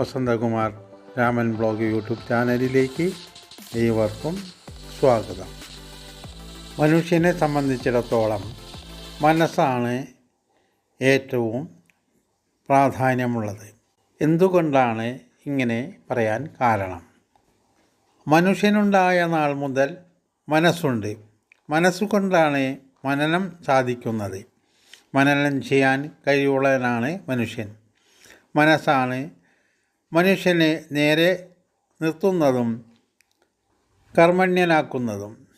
Vasanthakumar Raman blog YouTube ചാനലിലേക്ക് ഏവർക്കും സ്വാഗതം. മനുഷ്യനെ സംബന്ധിച്ചിടത്തോളം മനസ്സാണ് ഏറ്റവും പ്രാധാന്യമുള്ളത്. എന്തുകൊണ്ടാണ് ഇങ്ങനെ പറയാൻ കാരണം? മനുഷ്യനുണ്ടായ നാൾ മുതൽ മനസ്സുണ്ട്. മനസ്സുകൊണ്ടാണ് മനനം സാധിക്കുന്നത്. മനനം ചെയ്യാൻ കഴിവുള്ളവനാണ് മനുഷ്യൻ. മനസ്സാണ് മനുഷ്യനെ നേരെ നിർത്തുന്നതും കർമ്മണ്യനാക്കുന്നതും.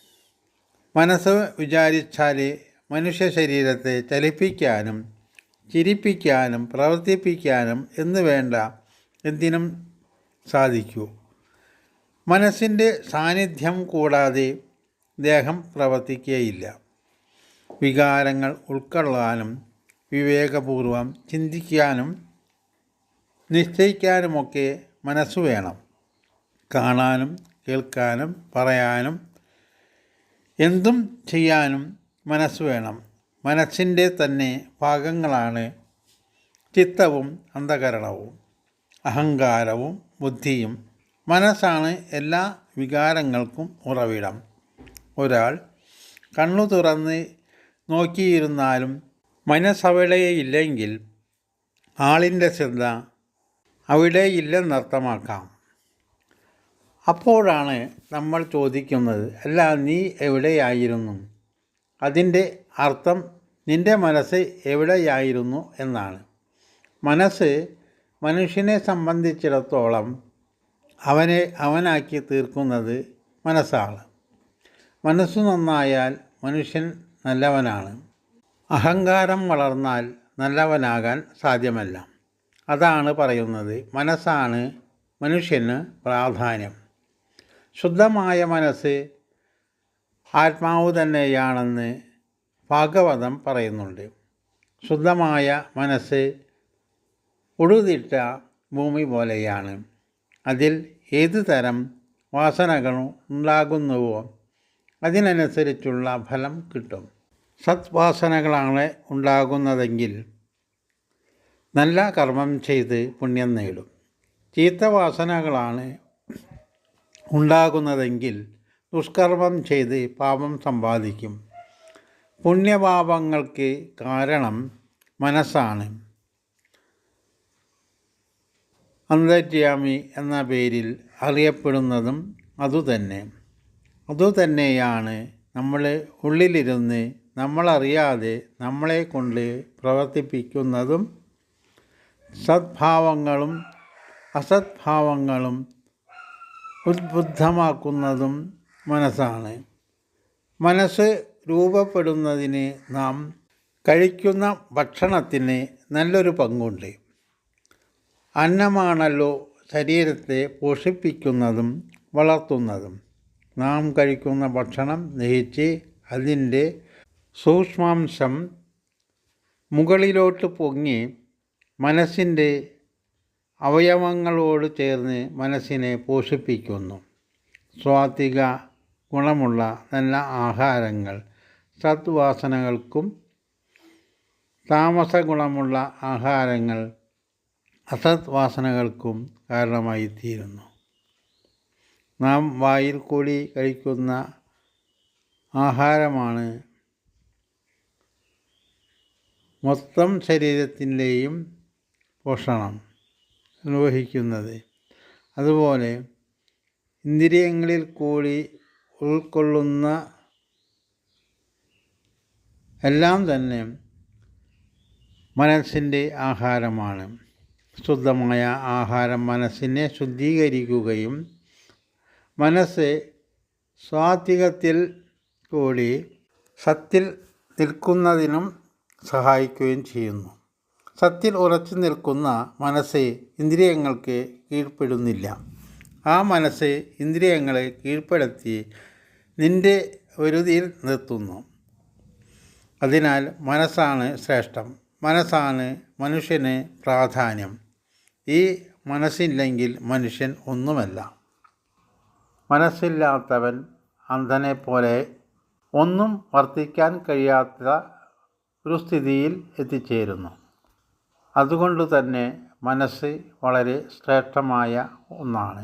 മനസ്സ് വിചാരിച്ചാൽ മനുഷ്യ ശരീരത്തെ ചലിപ്പിക്കാനും ചിരിപ്പിക്കാനും പ്രവർത്തിപ്പിക്കാനും എന്ന് വേണ്ട എന്തിനും സാധിക്കൂ. മനസ്സിന്റെ സാന്നിധ്യം കൂടാതെ ദേഹം പ്രവർത്തിക്കുകയില്ല. വികാരങ്ങൾ ഉൾക്കൊള്ളാനും വിവേകപൂർവം ചിന്തിക്കാനും നിശ്ചയിക്കാനുമൊക്കെ മനസ്സ് വേണം. കാണാനും കേൾക്കാനും പറയാനും എന്തും ചെയ്യാനും മനസ്സ് വേണം. മനസ്സിന്റെ തന്നെ ഭാഗങ്ങളാണ് ചിത്തവും അന്ധകരണവും. അഹങ്കാരവും ബുദ്ധിയും. മനസ്സാണ് എല്ലാ വികാരങ്ങൾക്കും ഉറവിടം. ഒരാൾ കണ്ണു തുറന്ന് നോക്കിയിരുന്നാലും മനസ്സവിടെയില്ലെങ്കിൽ ആളിന്റെ ശ്രദ്ധ അവിടെ ഇല്ലെന്നർത്ഥമാക്കാം അപ്പോഴാണ് നമ്മൾ ചോദിക്കുന്നത് അല്ല നീ എവിടെയായിരുന്നു? അതിന്റെ അർത്ഥം നിന്റെ മനസ്സ് എവിടെയായിരുന്നു എന്നാണ്. മനസ്സ് മനുഷ്യനെ സംബന്ധിച്ചിടത്തോളം അവനെ അവനാക്കി തീർക്കുന്നത് മനസ്സാണ്. മനസ്സ് നന്നായാൽ മനുഷ്യൻ നല്ലവനാണ്. അഹങ്കാരം വളർന്നാൽ നല്ലവനാകാൻ സാധ്യമല്ല. അതാണ് പറയുന്നത്. മനസ്സാണ് മനുഷ്യന് പ്രാധാന്യം. ശുദ്ധമായ മനസ്സ് ആത്മാവ് തന്നെയാണെന്ന് ഭാഗവതം പറയുന്നുണ്ട്. ശുദ്ധമായ മനസ്സ് ഉഴുതിട്ട ഭൂമി പോലെയാണ്. അതിൽ ഏതു തരം വാസനകളും ഉണ്ടാകുന്നുവോ അതിനനുസരിച്ചുള്ള ഫലം കിട്ടും. സത്വാസനകളാണ് ഉണ്ടാകുന്നതെങ്കിൽ നല്ല കർമ്മം ചെയ്ത് പുണ്യം നേടും. ചീത്ത വാസനകളാണ് ഉണ്ടാകുന്നതെങ്കിൽ ദുഷ്കർമ്മം ചെയ്ത് പാപം സമ്പാദിക്കും. പുണ്യപാപങ്ങൾക്ക് കാരണം മനസ്സാണ്. അന്തര്യാമി എന്ന പേരിൽ അറിയപ്പെടുന്നതും അതുതന്നെ. അതുതന്നെയാണ് നമ്മൾ ഉള്ളിലിരുന്ന് നമ്മളറിയാതെ നമ്മളെ കൊണ്ട് പ്രവർത്തിപ്പിക്കുന്നതും സദ്ഭാവങ്ങളും അസദ്ഭാവങ്ങളും ഉദ്ബുദ്ധമാക്കുന്നതും മനസ്സാണ്. മനസ്സ് രൂപപ്പെടുന്നതിന് നാം കഴിക്കുന്ന ഭക്ഷണത്തിന് നല്ലൊരു പങ്കുണ്ട്. അന്നമാണല്ലോ ശരീരത്തെ പോഷിപ്പിക്കുന്നതും വളർത്തുന്നതും. നാം കഴിക്കുന്ന ഭക്ഷണം ദഹിച്ച് അതിന്റെ സൂക്ഷ്മാംശം മുകളിലോട്ട് പൊങ്ങി മനസ്സിന്റെ അവയവങ്ങളോട് ചേർന്ന് മനസ്സിനെ പോഷിപ്പിക്കുന്നു. സ്വാത്വിക ഗുണമുള്ള നല്ല ആഹാരങ്ങൾ സത്വാസനകൾക്കും താമസ ഗുണമുള്ള ആഹാരങ്ങൾ അസത്വാസനകൾക്കും കാരണമായി തീരുന്നു നാം വായിൽ കൂടി കഴിക്കുന്ന ആഹാരമാണ് മൊത്തം ശരീരത്തിന്റെയും പോഷണം നിർവഹിക്കുന്നത്. അതുപോലെ ഇന്ദ്രിയങ്ങളിൽ കൂടി ഉൾക്കൊള്ളുന്ന എല്ലാം തന്നെ മനസ്സിന്റെ ആഹാരമാണ്. ശുദ്ധമായ ആഹാരം മനസ്സിനെ ശുദ്ധീകരിക്കുകയും മനസ്സ് സ്വാത്വികത്തിൽ കൂടി സത്തിൽ നിൽക്കുന്നതിനും സഹായിക്കുകയും ചെയ്യുന്നു. സത്തിൽ ഉറച്ചു നിൽക്കുന്ന മനസ്സ് ഇന്ദ്രിയങ്ങൾക്ക് കീഴ്പ്പെടുന്നില്ല. ആ മനസ്സ് ഇന്ദ്രിയങ്ങളെ കീഴ്പ്പെടുത്തി നിന്റെ ഒരുതിയിൽ നിർത്തുന്നു. അതിനാൽ മനസ്സാണ് ശ്രേഷ്ഠം. മനസ്സാണ് മനുഷ്യന് പ്രാധാന്യം. ഈ മനസ്സില്ലെങ്കിൽ മനുഷ്യൻ ഒന്നുമല്ല. മനസ്സില്ലാത്തവൻ അന്ധനെ പോലെ ഒന്നും വർത്തിക്കാൻ കഴിയാത്ത ഒരു സ്ഥിതിയിൽ എത്തിച്ചേരുന്നു. അതുകൊണ്ട് തന്നെ മനസ്സ് വളരെ ശ്രേഷ്ഠമായ ഒന്നാണ്.